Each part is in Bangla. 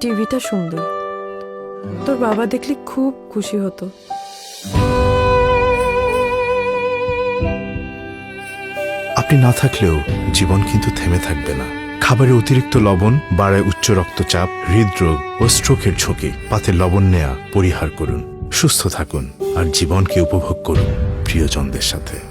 টিভিটা সুন্দর। তোর বাবা দেখলে খুব খুশি হতো। আপনি না থাকলেও জীবন কিন্তু থেমে থাকবে না। খাবারে অতিরিক্ত লবণ, বাড়ায় উচ্চ রক্তচাপ, হৃদরোগ ও স্ট্রোকের ঝুঁকি পাতে লবণ নেয়া পরিহার করুন। সুস্থ থাকুন আর জীবনকে উপভোগ করুন প্রিয়জনদের সাথে।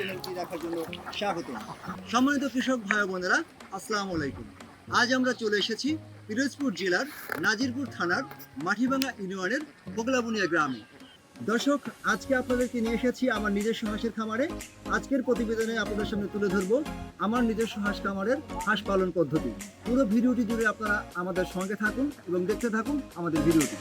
জন্য স্বাগত সম্মানিত কৃষক ভাই বোনেরা, আসসালামু আলাইকুম। আজ আমরা চলে এসেছি পিরোজপুর জেলার নাজিরপুর থানার মাটিভাঙ্গা ইউনিয়নের বগলাবুনিয়া গ্রামে। দর্শক, আজকে আপনাদেরকে নিয়ে এসেছি আমার নিজস্ব হাঁসের খামারে। আজকের প্রতিবেদনে আপনাদের সামনে তুলে ধরবো আমার নিজস্ব হাঁস খামারের হাঁস পালন পদ্ধতি। পুরো ভিডিওটি জুড়ে আপনারা আমাদের সঙ্গে থাকুন এবং দেখতে থাকুন আমাদের ভিডিওটি।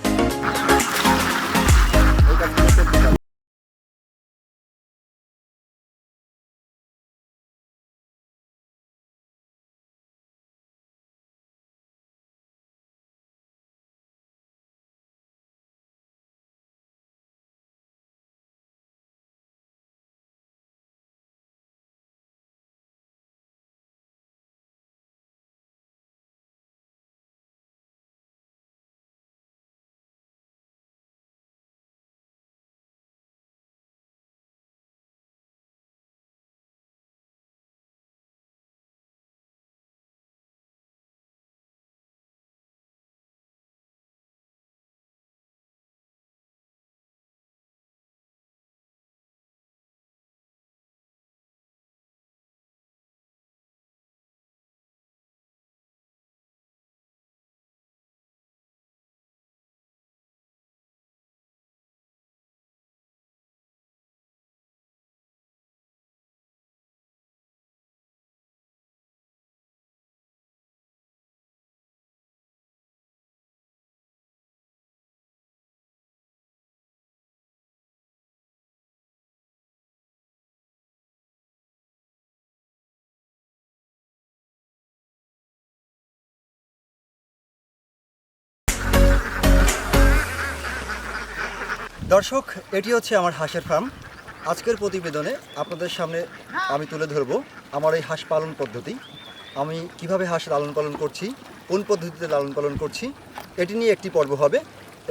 দর্শক, এটি হচ্ছে আমার হাঁসের ফার্ম। আজকের প্রতিবেদনে আপনাদের সামনে আমি তুলে ধরব আমার এই হাঁস পালন পদ্ধতি। আমি কীভাবে হাঁস লালন পালন করছি, কোন পদ্ধতিতে লালন পালন করছি, এটি নিয়ে একটি পর্ব হবে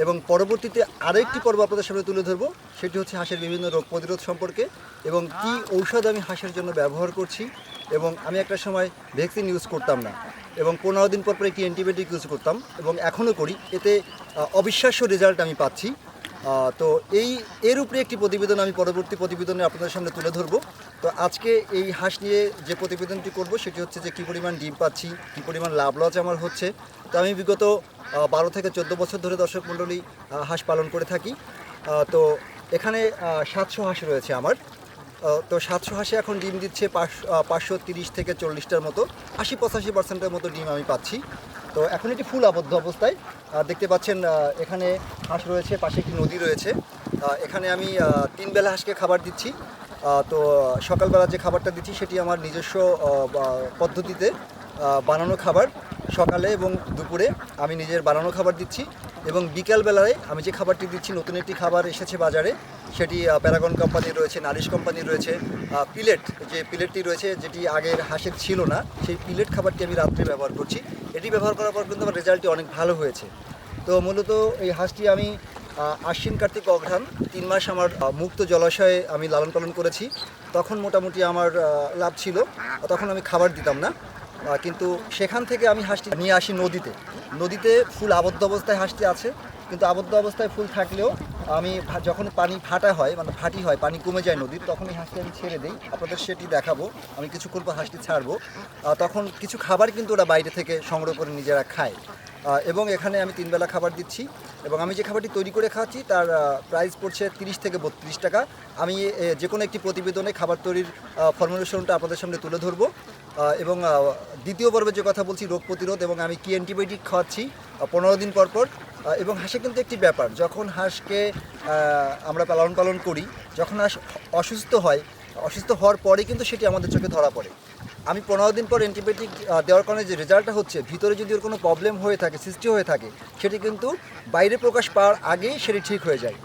এবং পরবর্তীতে আরও একটি পর্ব আপনাদের সামনে তুলে ধরব। সেটি হচ্ছে হাঁসের বিভিন্ন রোগ প্রতিরোধ সম্পর্কে এবং কি ঔষধ আমি হাঁসের জন্য ব্যবহার করছি এবং আমি একটা সময় ভ্যাকসিন ইউজ করতাম না এবং পনেরো দিন পর পর একটি অ্যান্টিবায়োটিক ইউজ করতাম এবং এখনও করি। এতে অবিশ্বাস্য রেজাল্ট আমি পাচ্ছি। তো এই, এর উপরে একটি প্রতিবেদন আমি পরবর্তী প্রতিবেদনে আপনাদের সামনে তুলে ধরবো। তো আজকে এই হাঁস নিয়ে যে প্রতিবেদনটি করব, সেটি হচ্ছে যে কী পরিমাণ ডিম পাচ্ছি, কী পরিমাণ লাভ লস আমার হচ্ছে। তো আমি বিগত বারো থেকে চোদ্দ বছর ধরে দর্শক মণ্ডলী হাঁস পালন করে থাকি। তো এখানে সাতশো হাঁস রয়েছে আমার। তো সাতশো হাঁসে এখন ডিম দিচ্ছে পাঁচশো তিরিশ থেকে চল্লিশটার মতো, আশি পঁচাশি পার্সেন্টের মতো ডিম আমি পাচ্ছি। তো এখন এটি ফুল আবদ্ধ অবস্থায়। দেখতে পাচ্ছেন এখানে হাঁস রয়েছে, পাশে একটি নদী রয়েছে। এখানে আমি তিন বেলা হাঁসকে খাবার দিচ্ছি। তো সকালবেলা যে খাবারটা দিচ্ছি সেটি আমার নিজস্ব পদ্ধতিতে বানানো খাবার। সকালে এবং দুপুরে আমি নিজের বানানো খাবার দিচ্ছি। এবং বিকেল বেলায় আমি যে খাবারটি দিচ্ছি, নতুন একটি খাবার এসেছে বাজারে, সেটি প্যারাগন কোম্পানি রয়েছে নারিশ কোম্পানি রয়েছে পিলেট যে পিলেটটি রয়েছে, যেটি আগের হাঁসের ছিল না, সেই পিলেট খাবারটি আমি রাত্রে ব্যবহার করছি। এটি ব্যবহার করার পর কিন্তু আমার রেজাল্টটি অনেক ভালো হয়েছে। তো মূলত এই হাঁসটি আমি আশ্বিন কার্তিক অঘ্রাণ, তিন মাস আমার মুক্ত জলাশয়ে আমি লালন পালন করেছি। তখন মোটামুটি আমার লাভ ছিল, তখন আমি খাবার দিতাম না। কিন্তু সেখান থেকে আমি হাঁসটি নিয়ে আসি নদীতে। নদীতে ফুল আবদ্ধ অবস্থায় হাঁসটি আছে, কিন্তু আবদ্ধ অবস্থায় ফুল থাকলেও আমি যখন পানি ফাটা হয় মানে ফাটি হয়, পানি কমে যায় নদীর, তখন এই হাঁসটি আমি ছেড়ে দিই। আপনাদের সেটি দেখাবো, আমি কিছুক্ষণ পর হাঁসটি ছাড়বো। তখন কিছু খাবার কিন্তু ওরা বাইরে থেকে সংগ্রহ করে নিজেরা খায়। এবং এখানে আমি তিনবেলা খাবার দিচ্ছি এবং আমি যে খাবারটি তৈরি করে খাওয়াচ্ছি, তার প্রাইস পড়ছে তিরিশ থেকে বত্রিশ টাকা। আমি যে কোনো একটি প্রতিবেদনে খাবার তৈরির ফর্মুলেশনটা আপনাদের সামনে তুলে ধরবো। এবং দ্বিতীয় পর্বে যে কথা বলছি, রোগ প্রতিরোধ এবং আমি কি অ্যান্টিবায়োটিক খাওয়াচ্ছি পনেরো দিন পর পর এবং হাঁসে কিন্তু একটি ব্যাপার, যখন হাঁসকে আমরা পালন পালন করি, যখন হাঁস অসুস্থ হয়, অসুস্থ হওয়ার পরে কিন্তু সেটি আমাদের চোখে ধরা পড়ে। আমি পনেরো দিন পর অ্যান্টিবায়োটিক দেওয়ার কারণে যে রেজাল্টটা হচ্ছে, ভিতরে যদি ওর কোনো প্রবলেম হয়ে থাকে, সৃষ্টি হয়ে থাকে, সেটি কিন্তু বাইরে প্রকাশ পাওয়ার আগেই সেটি ঠিক হয়ে যায়।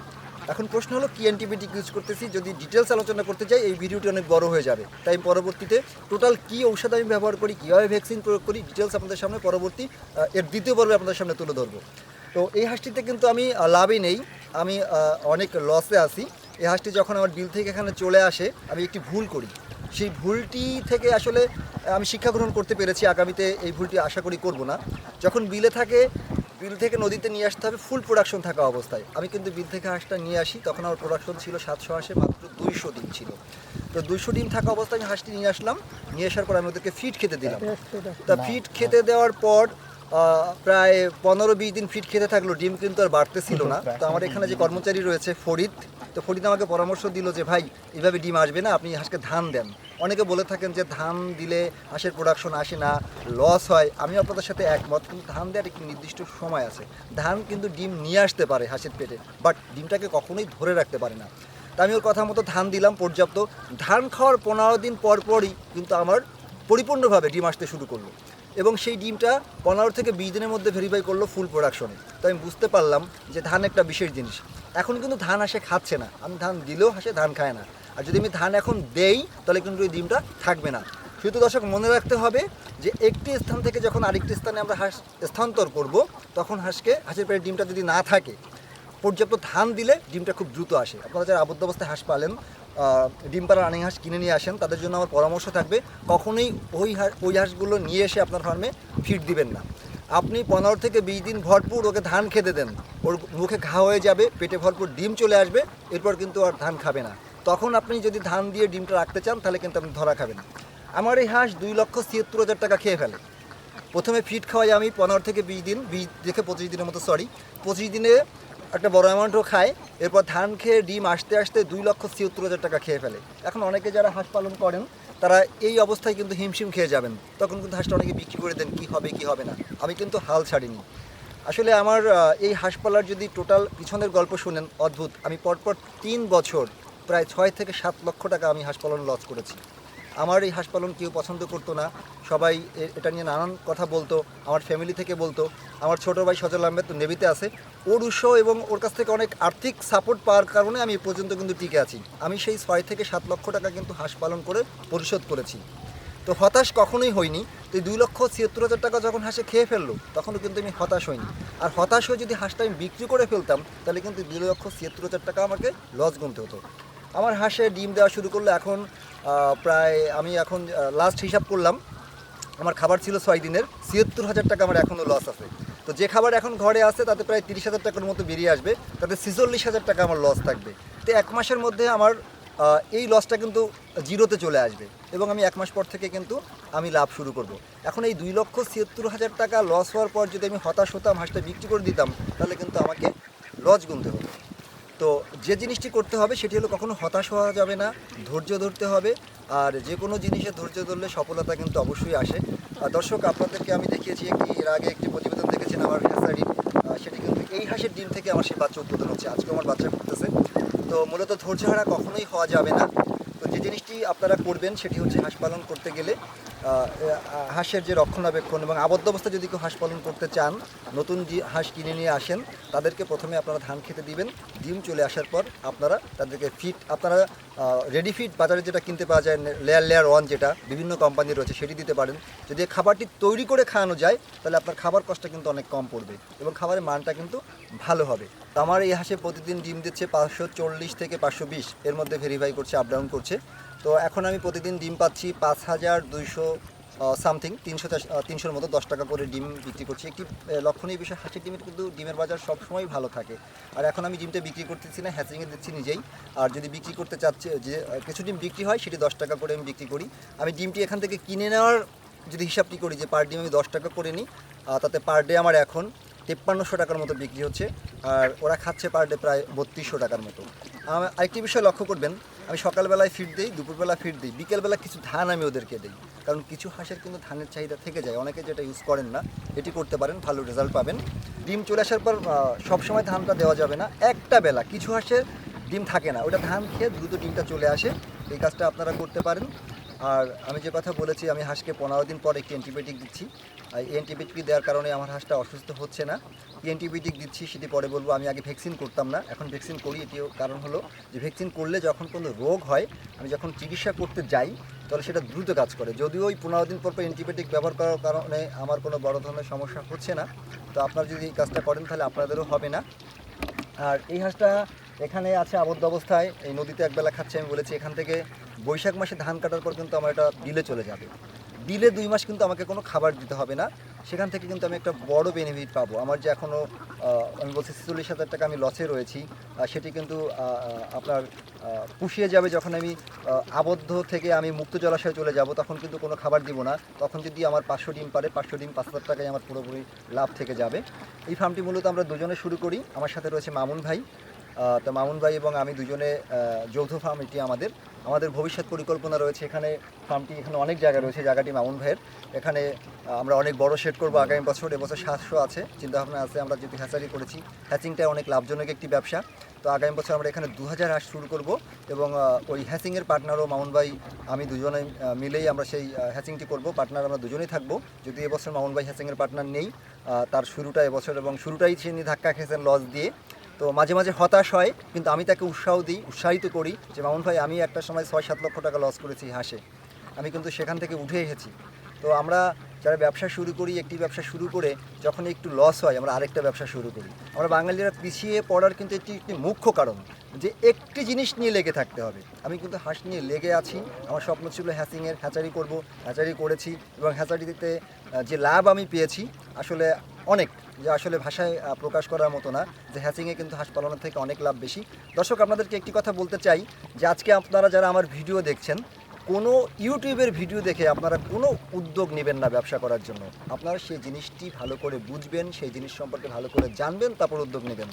এখন প্রশ্ন হলো, কি অ্যান্টিবায়োটিক ইউজ করতেছি? যদি ডিটেলস আলোচনা করতে চাই এই ভিডিওটি অনেক বড় হয়ে যাবে। তাই পরবর্তীতে টোটাল কি ঔষধ আমি ব্যবহার করি, কীভাবে ভ্যাকসিন প্রয়োগ করি ডিটেলস আপনাদের সামনে পরবর্তী এর দ্বিতীয় পর্বে আপনাদের সামনে তুলে ধরবো। তো এই হাঁসটিতে কিন্তু আমি লাভই নেই। আমি অনেক লসে আছি। এই হাঁসটি যখন আমার বিল থেকে এখানে চলে আসে, আমি একটি ভুল করি। সেই ভুলটি থেকে আসলে আমি শিক্ষা গ্রহণ করতে পেরেছি। আগামীতে এই ভুলটি আশা করি করব না। যখন বিলে থাকে বিল থেকে নদীতে নিয়ে আসতে হবে ফুল প্রোডাকশন থাকা অবস্থায়। আমি কিন্তু বিল থেকে হাঁসটা নিয়ে আসি তখন আমার প্রোডাকশন ছিল সাতশো হাঁসে মাত্র দুইশো ডিম ছিল। তো দুইশো ডিম থাকা অবস্থায় আমি হাঁসটি নিয়ে আসলাম নিয়ে আসার পর আমি ওদেরকে ফিট খেতে দিলাম। তা ফিট খেতে দেওয়ার পর প্রায় পনেরো বিশ দিন ফিট খেতে থাকল ডিম কিন্তু আর বাড়তেছিল না। তো আমার এখানে যে কর্মচারী রয়েছে ফরিদ তো ফরিদ আমাকে পরামর্শ দিল যে, ভাই, এভাবে ডিম আসবে না, আপনি হাঁসকে ধান দেন। অনেকে বলে থাকেন যে, ধান দিলে হাঁসের প্রোডাকশন আসে না লস হয়। আমি আপনাদের সাথে একমত, কিন্তু ধান দেওয়ার একটি নির্দিষ্ট সময় আছে। ধান কিন্তু ডিম নিয়ে আসতে পারে হাঁসের পেটে বাট ডিমটাকে কখনোই ধরে রাখতে পারে না। তা আমি ওর কথা মতো ধান দিলাম, পর্যাপ্ত। ধান খাওয়ার পনেরো দিন পর পরই কিন্তু আমার পরিপূর্ণভাবে ডিম আসতে শুরু করল। এবং সেই ডিমটা পনেরো থেকে বিশ দিনের মধ্যে ভেরিফাই করল ফুল প্রোডাকশনে তো আমি বুঝতে পারলাম যে ধান একটা বিশেষ জিনিস। এখন কিন্তু ধান হাসে খাচ্ছে না। আমি ধান দিলেও হাসে ধান খায় না। আর যদি আমি ধান এখন দেই, তাহলে কিন্তু ওই ডিমটা থাকবে না। শুধু দর্শক, মনে রাখতে হবে যে একটি স্থান থেকে যখন আরেকটি স্থানে আমরা হাঁস স্থানান্তর করব, তখন হাঁসকে, হাঁসের পেটে ডিমটা যদি না থাকে, পর্যাপ্ত ধান দিলে ডিমটা খুব দ্রুত আসে। আপনারা যারা আবদ্ধ অবস্থায় হাঁস পালেন ডিম পাড়া রানিং হাঁস কিনে নিয়ে আসেন, তাদের জন্য আমার পরামর্শ থাকবে, কখনোই ওই ওই হাঁসগুলো নিয়ে এসে আপনার ফার্মে ফিড দিবেন না। আপনি পনেরো থেকে বিশ দিন ভরপুর ওকে ধান খেতে দেন, ওর মুখে ঘা হয়ে যাবে, পেটে ভরপুর ডিম চলে আসবে, এরপর কিন্তু আর ধান খাবে না। তখন আপনি যদি ধান দিয়ে ডিমটা রাখতে চান, তাহলে কিন্তু আপনি ধরা খাবেন আমার এই হাঁস দুই লক্ষ ছিয়াত্তর হাজার টাকা খেয়ে ফেলে। প্রথমে ফিট খাওয়াই আমি পনেরো থেকে বিশ দিন, বিশ থেকে পঁচিশ দিনের মতো সরি পঁচিশ দিনে একটা বড় অ্যামাউন্টও খায়, এরপর ধান খেয়ে ডিম আসতে আসতে দুই লক্ষ ছিয়াত্তর হাজার টাকা খেয়ে ফেলে। এখন অনেকে যারা হাঁস পালন করেন, তারা এই অবস্থায় কিন্তু হিমশিম খেয়ে যাবেন। তখন কিন্তু হাঁসটা অনেকে বিক্রি করে দেন, কী হবে কী হবে না। আমি কিন্তু হাল ছাড়িনি। আসলে আমার এই হাঁস পালার যদি টোটাল পিছনের গল্প শুনেন, অদ্ভুত। আমি পরপর তিন বছর, প্রায় ছয় থেকে সাত লক্ষ টাকা আমি হাঁস পালন লস করেছি। আমার এই হাঁস পালন কেউ পছন্দ করতো না। সবাই এটা নিয়ে নানান কথা বলতো, আমার ফ্যামিলি থেকে বলতো। আমার ছোট ভাই সজল আহমেদ তো নেভিতে আছে। ওর উৎস এবং ওর কাছ থেকে অনেক আর্থিক সাপোর্ট পাওয়ার কারণে আমি পর্যন্ত কিন্তু টিকে আছি। আমি সেই ছয় থেকে সাত লক্ষ টাকা কিন্তু হাঁস পালন করে পরিশোধ করেছি। তো হতাশ কখনোই হয়নি তো দুই লক্ষ ছিয়াত্তর হাজার টাকা যখন হাঁসে খেয়ে ফেলল, তখনও কিন্তু আমি হতাশ হইনি। আর হতাশ হয়ে যদি হাঁসটা আমি বিক্রি করে ফেলতাম, তাহলে কিন্তু দুই লক্ষ ছিয়াত্তর হাজার টাকা আমাকে লস গুনতে হতো। আমার হাঁসে ডিম দেওয়া শুরু করল, এখন প্রায় আমি এখন লাস্ট হিসাব করলাম, আমার খাবার ছিল ছয় দিনের, ছিয়াত্তর হাজার টাকা আমার এখনও লস আছে। তো যে খাবার এখন ঘরে আছে, তাতে প্রায় তিরিশ হাজার টাকার মতো বেরিয়ে আসবে, তাতে ছেচল্লিশ হাজার টাকা আমার লস থাকবে। তো এক মাসের মধ্যে আমার এই লসটা কিন্তু জিরোতে চলে আসবে এবং আমি এক মাস পর থেকে কিন্তু আমি লাভ শুরু করব। এখন এই দুই লক্ষ ছিয়াত্তর হাজার টাকা লস হওয়ার পর যদি আমি হতাশ হতাম, হাঁসটা বিক্রি করে দিতাম, তাহলে কিন্তু আমাকে লস গুনতে হতো। তো যে জিনিসটি করতে হবে সেটি হলো কখনো হতাশ হওয়া যাবে না, ধৈর্য ধরতে হবে, আর যে কোনো জিনিসে ধৈর্য ধরলে সফলতা কিন্তু অবশ্যই আসে। আর দর্শক, আপনাদেরকে আমি দেখিয়েছি একটি, এর আগে একটি প্রতিবেদন দেখেছেন আমার হ্যাসারি সেটি কিন্তু এই হাঁসের ডিম থেকে আমার সেই বাচ্চা উৎপাদন হচ্ছে। আজকে আমার বাচ্চা ফুটতেছে। তো মূলত ধৈর্য হারা কখনোই হওয়া যাবে না। তো যে জিনিসটি আপনারা করবেন সেটি হচ্ছে হাঁস পালন করতে গেলে হাঁসের যে রক্ষণাবেক্ষণ এবং আবদ্ধ অবস্থায় যদি কেউ হাঁস পালন করতে চান, নতুন যে হাঁস কিনে নিয়ে আসেন, তাদেরকে প্রথমে আপনারা ধান খেতে দিবেন, ডিম চলে আসার পর আপনারা তাদেরকে ফিট আপনারা রেডি ফিট বাজারে যেটা কিনতে পাওয়া যায় লেয়ার লেয়ার ওয়ান যেটা, বিভিন্ন কোম্পানি রয়েছে, সেটি দিতে পারেন। যদি খাবারটি তৈরি করে খাওয়ানো যায়, তাহলে আপনার খাবার কষ্ট কিন্তু অনেক কম পড়বে এবং খাবারের মানটা কিন্তু ভালো হবে। তো আমার এই হাঁসে প্রতিদিন ডিম দিচ্ছে পাঁচশো চল্লিশ থেকে পাঁচশো বিশ, এর মধ্যে ভেরিফাই করছে আপডাউন করছে। তো এখন আমি প্রতিদিন ডিম পাচ্ছি পাঁচ হাজার দুইশো সামথিং তিনশো তিনশোর মতো দশ টাকা করে ডিম বিক্রি করছি। একটি লক্ষণীয় বিষয়, হাঁসের ডিমের কিন্তু ডিমের বাজার সবসময় ভালো থাকে। আর এখন আমি ডিমটা বিক্রি করতেছি না হ্যাচিংয়ে দিচ্ছি নিজেই। আর যদি বিক্রি করতে চাচ্ছে, যে কিছু ডিম বিক্রি হয়, সেটি দশ টাকা করে আমি বিক্রি করি। আমি ডিমটি এখান থেকে কিনে নেওয়ার যদি হিসাবটি করি যে পার ডিম আমি দশ টাকা করে নিই তাতে পার ডে আমার এখন তেপ্পান্নশো টাকার মতো বিক্রি হচ্ছে। আর ওরা খাচ্ছে পার ডে প্রায় বত্রিশশো টাকার মতো। আরেকটি বিষয় লক্ষ্য করবেন আমি সকালবেলায় ফিড দিই, দুপুরবেলা ফিড দিই, বিকেলবেলা কিছু ধান আমি ওদেরকে দিই। কারণ কিছু হাঁসের কিন্তু ধানের চাহিদা থেকে যায়, অনেকে যেটা ইউজ করেন না, এটি করতে পারেন, ভালো রেজাল্ট পাবেন। ডিম চলে আসার পর সবসময় ধানটা দেওয়া যাবে না, একটা বেলা, কিছু হাঁসের ডিম থাকে না, ওটা ধান খেয়ে দ্রুত ডিমটা চলে আসে। এই কাজটা আপনারা করতে পারেন। আর আমি যে কথা বলেছি, আমি হাঁসকে পনেরো দিন পর একটি অ্যান্টিবায়োটিক দিচ্ছি। আর অ্যান্টিবায়োটিক দেওয়ার কারণে আমার হাঁসটা অসুস্থ হচ্ছে না। অ্যান্টিবায়োটিক দিচ্ছি সেটি পরে বলব। আমি আগে ভ্যাকসিন করতাম না, এখন ভ্যাকসিন করি। এটিও কারণ হলো যে ভ্যাকসিন করলে যখন কোনো রোগ হয়, আমি যখন চিকিৎসা করতে যাই, তাহলে সেটা দ্রুত কাজ করে। যদিও ওই পনেরো দিন পর পর অ্যান্টিবায়োটিক ব্যবহার করার কারণে আমার কোনো বড় ধরনের সমস্যা হচ্ছে না, তো আপনারা যদি এই কাজটা করেন, তাহলে আপনাদেরও হবে না। আর এই হাঁসটা এখানে আছে আবদ্ধ অবস্থায়। এই নদীতে একবেলা খাচ্ছে, আমি বলেছি। এখান থেকে বৈশাখ মাসে ধান কাটার পর কিন্তু আমার এটা বিলে চলে যাবে। বিলে দুই মাস কিন্তু আমাকে কোনো খাবার দিতে হবে না। সেখান থেকে কিন্তু আমি একটা বড় বেনিফিট পাবো। আমার যে এখনও আমি বলছি ছেচল্লিশ হাজার টাকা আমি লসে রয়েছি সেটি কিন্তু আপনার পুষিয়ে যাবে যখন আমি আবদ্ধ থেকে আমি মুক্ত জলাশয়ে চলে যাব, তখন কিন্তু কোনো খাবার দিব না। তখন যদি আমার পাঁচশো ডিম পারে, পাঁচশো ডিম পাঁচ হাজার টাকায় আমার পুরোপুরি লাভ থেকে যাবে। এই ফার্মটি মূলত আমরা দুজনে শুরু করি। আমার সাথে রয়েছে মামুন ভাই। তো মামুন ভাই এবং আমি দুজনে যৌথ ফার্ম এটি আমাদের আমাদের ভবিষ্যৎ পরিকল্পনা রয়েছে এখানে ফার্মটি এখানে অনেক জায়গা রয়েছে, জায়গাটি মামুন ভাইয়ের। এখানে আমরা অনেক বড় শেড করব আগামী বছর, এবছর সাতশো আছে, চিন্তাভাবনা আছে, আমরা যেহেতু হ্যাচারি করেছি হ্যাচিংটা অনেক লাভজনক একটি ব্যবসা। তো আগামী বছর আমরা এখানে দু হাজার হাঁস শুরু করব এবং ওই হ্যাচিংয়ের পার্টনারও মামুন ভাই, আমি দুজনে মিলেই আমরা সেই হ্যাচিংটি করব পার্টনার আমরা দুজনেই থাকব। যদি এবছর মামুন ভাই হ্যাচিংয়ের পার্টনার নেই তার শুরুটা এবছর এবং শুরুটাই তিনি ধাক্কা খেয়েছেন লস দিয়ে তো মাঝে মাঝে হতাশ হয়, কিন্তু আমি তাকে উৎসাহ দিই, উৎসাহিত করি যে, মামুন ভাই, আমি একটা সময় ছয় সাত লক্ষ টাকা লস করেছি হাসে। আমি কিন্তু সেখান থেকে উঠে এসেছি। তো আমরা যারা ব্যবসা শুরু করি, একটি ব্যবসা শুরু করে যখন একটু লস হয়, আমরা আরেকটা ব্যবসা শুরু করি। আমরা বাঙালিরা পিছিয়ে পড়ার কিন্তু এটি একটি মুখ্য কারণ যে একটি জিনিস নিয়ে লেগে থাকতে হবে। আমি কিন্তু হাঁস নিয়ে লেগে আছি। আমার স্বপ্ন ছিল হ্যাচিংয়ের হ্যাচারি করব হ্যাচারি করেছি এবং হ্যাচারিতে যে লাভ আমি পেয়েছি, আসলে অনেক। যে আসলে ভাষায় প্রকাশ করার মতো না। যে হ্যাচিংয়ে কিন্তু হাঁস পালনের থেকে অনেক লাভ বেশি। দর্শক, আপনাদেরকে একটি কথা বলতে চাই যে আজকে আপনারা যারা আমার ভিডিও দেখছেন কোনো ইউটিউবের ভিডিও দেখে আপনারা কোনো উদ্যোগ নেবেন না ব্যবসা করার জন্য। আপনারা সেই জিনিসটি ভালো করে বুঝবেন, সেই জিনিস সম্পর্কে ভালো করে জানবেন, তারপর উদ্যোগ নেবেন।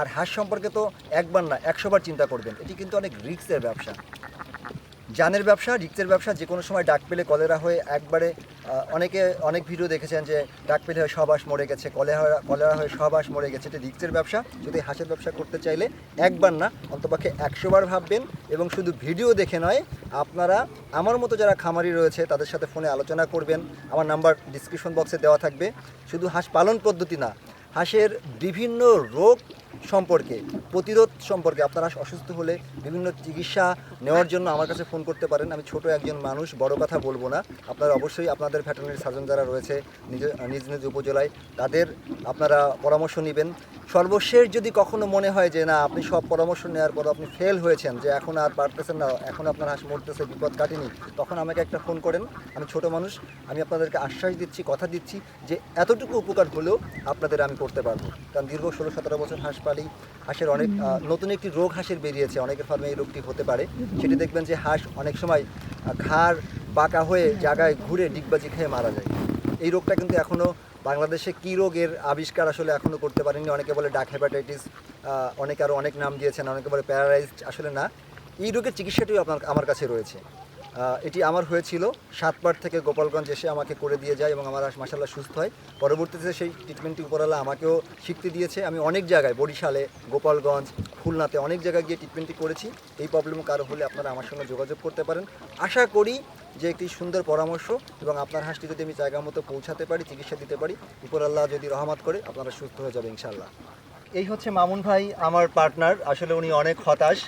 আর হাঁস সম্পর্কে তো একবার না একশোবার চিন্তা করবেন। এটি কিন্তু অনেক রিক্সের ব্যবসা। জানের ব্যবসা, রিক্তের ব্যবসা, যে কোনো সময় ডাক পেলে কলেরা হয়ে একবারে অনেকে অনেক ভিডিও দেখেছেন যে ডাক পেলে হয়ে সব হাঁস মরে গেছে কলেরা কলেরা হয়ে সব হাঁস মরে গেছে। এটা রিক্সের ব্যবসা। যদি হাঁসের ব্যবসা করতে চাইলে একবার না, অন্তপক্ষে একশোবার ভাববেন এবং শুধু ভিডিও দেখে নয়, আপনারা, আমার মতো যারা খামারি রয়েছে, তাদের সাথে ফোনে আলোচনা করবেন। আমার নাম্বার ডিসক্রিপশন বক্সে দেওয়া থাকবে। শুধু হাঁস পালন পদ্ধতি না, হাঁসের বিভিন্ন রোগ সম্পর্কে, প্রতিরোধ সম্পর্কে আপনারা অসুস্থ হলে বিভিন্ন চিকিৎসা নেওয়ার জন্য আমার কাছে ফোন করতে পারেন। আমি ছোট একজন মানুষ, বড় কথা বলব না। আপনারা অবশ্যই আপনাদের ভেটেরিনারি সার্জন যারা রয়েছে, নিজ নিজ নিজ উপজেলায়, তাদের আপনারা পরামর্শ নেবেন। সর্বশেষ যদি কখনো মনে হয় যে, না, আপনি সব পরামর্শ নেওয়ার পর আপনি ফেল হয়েছেন, যে এখন আর পারতেছেন না, এখন আপনার হাঁস মরতেছে, বিপদ কাটেনি, তখন আমাকে একটা ফোন করেন। আমি ছোট মানুষ, আমি আপনাদেরকে আশ্বাস দিচ্ছি, কথা দিচ্ছি যে, এতটুকু উপকার হলেও আপনাদের আমি করতে পারব। কারণ দীর্ঘ ষোলো সতেরো বছর হাঁস পালি হাঁসের অনেক নতুন একটি রোগ হাঁসের বেরিয়েছে অনেকের ফার্মে এই রোগটি হতে পারে। সেটি দেখবেন যে হাঁস অনেক সময় ঘাড় বাঁকা হয়ে জায়গায় ঘুরে ডিগবাজি খেয়ে মারা যায়। এই রোগটা কিন্তু এখনও বাংলাদেশে কী রোগের আবিষ্কার আসলে এখনও করতে পারেনি অনেকে বলে ডাক হেপাটাইটিস অনেকে আরও অনেক নাম দিয়েছেন অনেকে বলে প্যারালাইজড আসলে না। এই রোগের চিকিৎসাটিও আপনার আমার কাছে রয়েছে। এটি আমার হয়েছিল। সাতবার থেকে গোপালগঞ্জ এসে আমাকে করে দিয়ে যায় এবং আমার মাসাল্লাহ সুস্থ হয়। পরবর্তীতে সেই ট্রিটমেন্টটি উপরালা আমাকেও শিখতে দিয়েছে। আমি অনেক জায়গায়, বরিশালে, গোপালগঞ্জ, খুলনাতে অনেক জায়গায় গিয়ে ট্রিটমেন্টটি করেছি। এই প্রবলেম কারও হলে আপনারা আমার সঙ্গে যোগাযোগ করতে পারেন। আশা করি যে একটি সুন্দর পরামর্শ এবং আপনার হাঁসটি যদি আমি জায়গা মতো পৌঁছাতে পারি, চিকিৎসা দিতে পারি উপরাল্লাহ যদি রহমত করে, আপনারা সুস্থ হয়ে যাবে ইনশাল্লাহ এই হচ্ছে মামুন ভাই, আমার পার্টনার আসলে উনি অনেক হতাশ।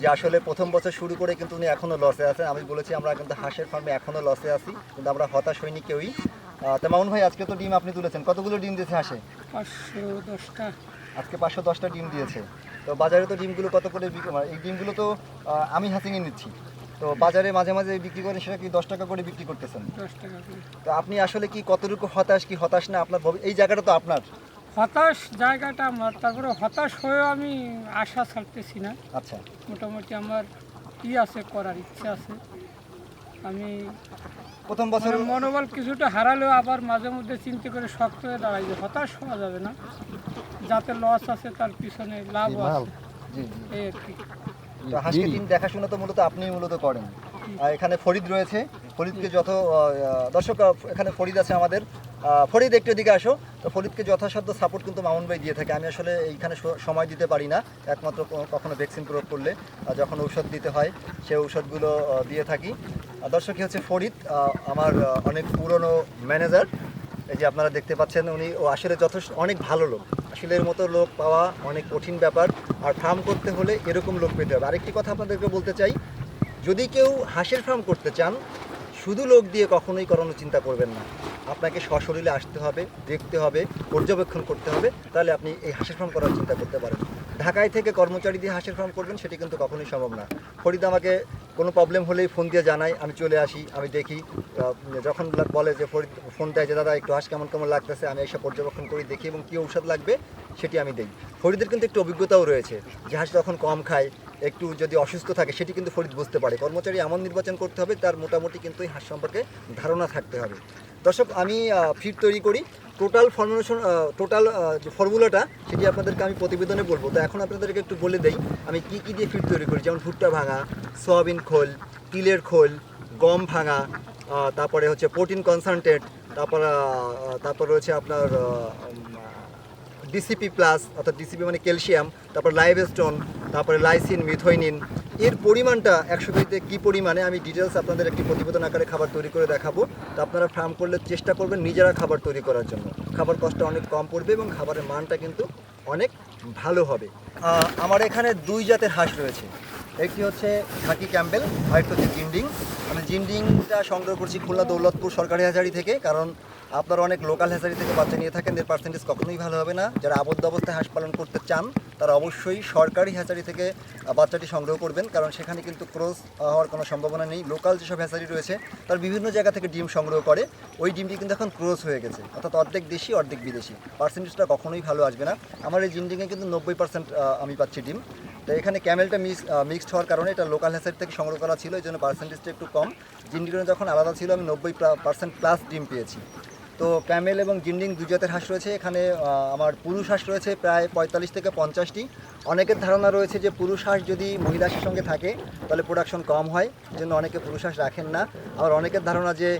যে আসলে প্রথম বছর শুরু করে কিন্তু উনি এখনও লসে আছেন। আমি বলেছি আমরা কিন্তু হাঁসের ফার্মে এখনও লসে আছি কিন্তু আমরা হতাশ হইনি কেউই। তা মামুন ভাই আজকে তো ডিম আপনি তুলেছেন। কতগুলো ডিম দিয়েছে হাঁসে? পাঁচশো দশটা। আজকে পাঁচশো দশটা ডিম দিয়েছে। তো বাজারে তো ডিমগুলো কত করে বিক্রি এই ডিমগুলো তো আমি হাসিংয়ে নিচ্ছি। তো বাজারে মাঝে মাঝে বিক্রি করেন সেটা কি দশ টাকা করে বিক্রি করতেছেন? দশ টাকা তো আপনি আসলে কি কতটুকু হতাশ কি হতাশ না? আপনার এই জায়গাটা তো আপনার। হতাশ জায়গাটা আমার তারপরে হতাশ হয়েও আমি আশা ছাড়তেছি না। আচ্ছা। মোটামুটি আমার ই আছে করার ইচ্ছে আছে। আমি প্রথম বছর মানে মনোবল কিছুটা হারালেও আবার মাঝে মধ্যে চিন্তা করে শক্ত হয়ে দাঁড়াই যে হতাশ হওয়া যাবে না। যাতে লস আছে তার পিছনে লাভ আছে। জি জি। এই আর কি। তো হাঁসকে দিন দেখাশোনা তো মূলত আপনি মূলত করেন। আর এখানে ফরিদ রয়েছে। ফরিদকে যত দর্শক এখানে ফরিদ আছে আমাদের। ফরিদ একটু দিকে আসো। তো ফরিদকে যথাসাধ্য সাপোর্ট কিন্তু মামুন ভাই দিয়ে থাকে। আমি আসলে এইখানে সময় দিতে পারি না। একমাত্র কখনো ভ্যাকসিন প্রয়োগ করলে যখন ঔষধ দিতে হয় সেই ঔষধগুলো দিয়ে থাকি। দর্শক হচ্ছে ফরিদ আমার অনেক পুরনো ম্যানেজার এই যে আপনারা দেখতে পাচ্ছেন, উনি ও আসলে যথেষ্ট, অনেক ভালো লোক। আসলে এর মতো লোক পাওয়া অনেক কঠিন ব্যাপার। আর ফার্ম করতে হলে এরকম লোক পেতে হবে। আরেকটি কথা আপনাদেরকে বলতে চাই, যদি কেউ হাঁসের ফার্ম করতে চান, শুধু লোক দিয়ে কখনোই করানোর চিন্তা করবেন না। আপনাকে সশরীরে আসতে হবে, দেখতে হবে, পর্যবেক্ষণ করতে হবে, তাহলে আপনি এই হাঁসের ফার্ম করার চিন্তা করতে পারেন। ঢাকায় থেকে কর্মচারী দিয়ে হাঁসের ফার্ম করবেন, সেটি কিন্তু কখনোই সম্ভব না। ফরিদ আমাকে কোনো প্রবলেম হলেই ফোন দিয়ে জানাই আমি চলে আসি, আমি দেখি। যখন বলে যে ফরিদ ফোন দেয় যে, দাদা, একটু হাঁস কেমন কেমন লাগতেছে? আমি এসে পর্যবেক্ষণ করি, দেখি এবং কী ঔষধ লাগবে, সেটি আমি দিই। ফরিদের কিন্তু একটু অভিজ্ঞতাও রয়েছে, যে হাঁস যখন কম খায়, একটু যদি অসুস্থ থাকে, সেটি কিন্তু ফরিদ বুঝতে পারে। কর্মচারী এমন নির্বাচন করতে হবে, তার মোটামুটি কিন্তু এই হাঁস সম্পর্কে ধারণা থাকতে হবে। দর্শক, আমি ফিড তৈরি করি। টোটাল ফর্মুলেশন টোটাল যে ফর্মুলাটা সেটি আপনাদেরকে আমি প্রতিবেদনে বলব। তো এখন আপনাদেরকে একটু বলে দেই, আমি কি কি দিয়ে ফিড তৈরি করি? যেমন ভুট্টা ভাঙা, সয়াবিন খোল, তিলের খোল, গম ভাঙা তারপরে হচ্ছে প্রোটিন কনসান্ট্রেট তারপর তারপর রয়েছে আপনার ডিসিপি প্লাস অর্থাৎ ডিসিপি মানে ক্যালসিয়াম তারপর লাইভ স্টোন তারপরে লাইসিন মিথোইনিন এর পরিমাণটা একশো কেজিতে কী পরিমাণে, আমি ডিটেলস আপনাদের একটি প্রতিবেদন আকারে খাবার তৈরি করে দেখাবো। তো আপনারা ফার্ম করলে চেষ্টা করবেন নিজেরা খাবার তৈরি করার জন্য। খাবার কষ্ট অনেক কম পড়বে এবং খাবারের মানটা কিন্তু অনেক ভালো হবে। আমার এখানে দুই জাতের হাঁস রয়েছে। একটি হচ্ছে খাকি ক্যাম্বেল আর একটা হচ্ছে জিন্ডিং আমি জিন্ডিংটা সংগ্রহ করছি খুলনা দৌলতপুর সরকারি হাজারি থেকে, কারণ আপনারা অনেক লোকাল হ্যাচারি থেকে বাচ্চা নিয়ে থাকেন এর পার্সেন্টেজ কখনোই ভালো হবে না। যারা আবদ্ধ অবস্থায় হাঁস পালন করতে চান, তারা অবশ্যই সরকারি হ্যাচারি থেকে বাচ্চাটি সংগ্রহ করবেন, কারণ সেখানে কিন্তু ক্রস হওয়ার কোনো সম্ভাবনা নেই। লোকাল যেসব হ্যাচারি রয়েছে, তার বিভিন্ন জায়গা থেকে ডিম সংগ্রহ করে। ওই ডিমটি কিন্তু এখন ক্রস হয়ে গেছে, অর্থাৎ অর্ধেক দেশি, অর্ধেক বিদেশি। পার্সেন্টেজটা কখনোই ভালো আসবে না। আমার এই জিন্ডিংয়ে কিন্তু নব্বই পার্সেন্ট আমি পাচ্ছি ডিম। তো এখানে ক্যামেলটা মিক্স মিক্সড হওয়ার কারণে এটা লোকাল হ্যাচারি থেকে সংগ্রহ করা ছিল, এই জন্য পার্সেন্টেজটা একটু কম। জিন্ডিংয়ে যখন আলাদা ছিল, আমি নব্বই পার্সেন্ট প্লাস ডিম পেয়েছি। তো ক্যামেল এবং জিন্ডিং দুই জাতের হাঁস রয়েছে। এখানে আমার পুরুষ হাঁস রয়েছে প্রায় পঁয়তাল্লিশ থেকে পঞ্চাশটি। অনেকের ধারণা রয়েছে যে পুরুষ হাঁস যদি মহিলা হাঁসের সঙ্গে থাকে, তাহলে প্রোডাকশন কম হয়। জন্য অনেকে পুরুষ হাঁস রাখেন না। আবার অনেকের ধারণা যে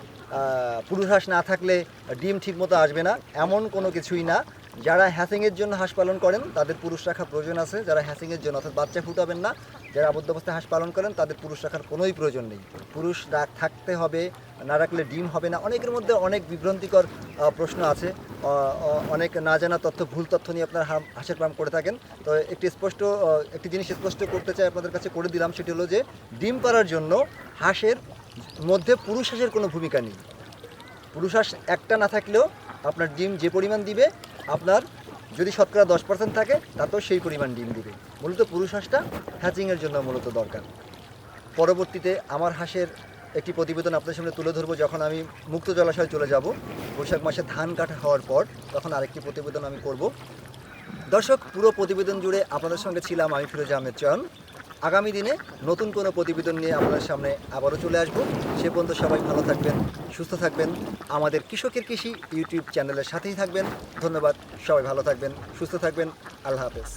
পুরুষ হাঁস না থাকলে ডিম ঠিকমতো আসবে না। এমন কোনো কিছুই না। যারা হ্যাসিংয়ের জন্য হাঁস পালন করেন, তাদের পুরুষ রাখা প্রয়োজন আছে। যারা হ্যাসিংয়ের জন্য, অর্থাৎ বাচ্চা ফুটাবেন না, যারা আবদ্ধ অবস্থায় হাঁস পালন করেন, তাদের পুরুষ রাখার কোনোই প্রয়োজন নেই। পুরুষ থাকতে হবে, না রাখলে ডিম হবে না। অনেকের মধ্যে অনেক বিভ্রান্তিকর প্রশ্ন আছে। অনেক না জানা তথ্য, ভুল তথ্য নিয়ে আপনার হাঁসের ফার্ম করে থাকেন। তো একটি স্পষ্ট একটি জিনিস স্পষ্ট করতে চাই আপনাদের কাছে করে দিলাম, সেটি হলো যে, ডিম পাড়ার জন্য হাঁসের মধ্যে পুরুষ হাঁসের কোনো ভূমিকা নেই। পুরুষ হাঁস একটা না থাকলেও আপনার ডিম যে পরিমাণ দিবে আপনার যদি শতকরা দশ পার্সেন্ট থাকে, তাতেও সেই পরিমাণ ডিম দিবে। মূলত পুরুষ হাঁসটা হ্যাচিংয়ের জন্য মূলত দরকার। পরবর্তীতে আমার হাঁসের একটি প্রতিবেদন আপনার সামনে তুলে ধরবো। যখন আমি মুক্ত জলাশয়ে চলে যাব, বৈশাখ মাসে ধান কাটা হওয়ার পর, তখন আরেকটি প্রতিবেদন আমি করব। দর্শক, পুরো প্রতিবেদন জুড়ে আপনাদের সঙ্গে ছিলাম আমি ফিরোজ আহমেদ চয়ন। আগামী দিনে নতুন কোনো প্রতিবেদন নিয়ে আপনাদের সামনে আবারও চলে আসব। সে পর্যন্ত সবাই ভালো থাকবেন, সুস্থ থাকবেন। আমাদের কৃষকের কৃষি ইউটিউব চ্যানেলের সাথেই থাকবেন। ধন্যবাদ, সবাই ভালো থাকবেন, সুস্থ থাকবেন। আল্লাহ হাফেজ।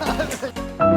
Gracias.